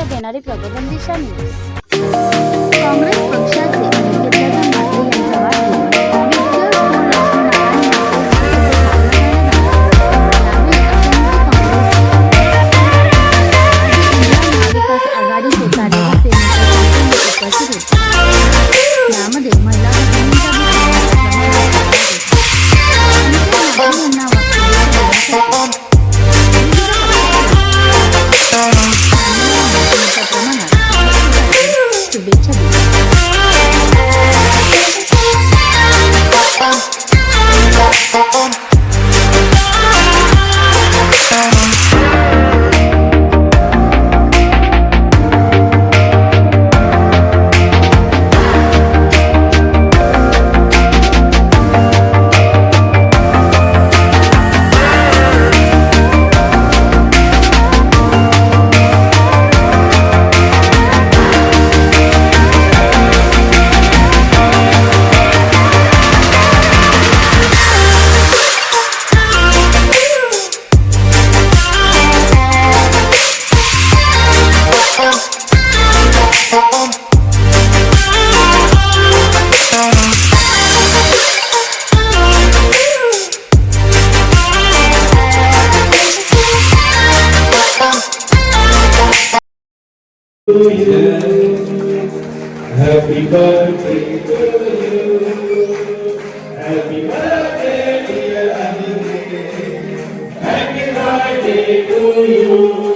देणारी प्रबोधन Disha news to you. Happy birthday to you. Happy birthday, dear Anil. Happy birthday to you.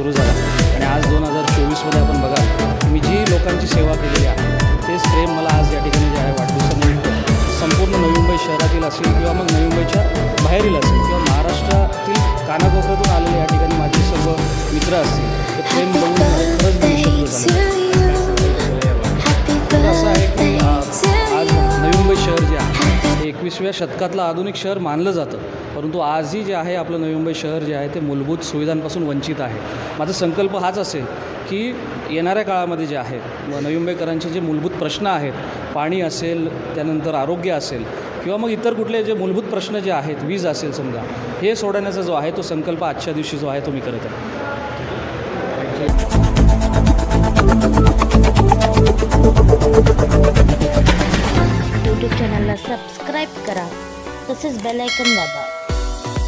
सुरू झाला. आणि आज दोन हजार चोवीसमध्ये आपण बघा मी जी लोकांची सेवा केलेली आहे तेच प्रेम मला आज या ठिकाणी जे आहे वाढदिवसानिमित्त संपूर्ण नवी मुंबई शहरातील असेल किंवा मग नवी मुंबईच्या बाहेरील असेल किंवा महाराष्ट्रातील कानाकोपऱ्यातून आलेले या ठिकाणी माझे सर्व मित्र असतील ते प्रेम बघून खरंच एकविसव्या शतकातलं आधुनिक शहर मानलं जातं. परंतु आजही जे आहे आपलं नवी मुंबई शहर जे आहे ते मूलभूत सुविधांपासून वंचित आहे. माझा संकल्प हाच असेल की येणाऱ्या काळामध्ये जे आहे नवी मुंबईकरांचे जे मूलभूत प्रश्न आहेत पाणी असेल त्यानंतर आरोग्य असेल किंवा मग इतर कुठले जे मूलभूत प्रश्न जे आहेत वीज असेल समजा हे सोडवण्याचा जो आहे तो संकल्प आजच्या दिवशी जो आहे तो मी करत आहे. यूट्यूब चॅनलला सबस्क्राईब करा. तसेच बेल ऐकन दाबा.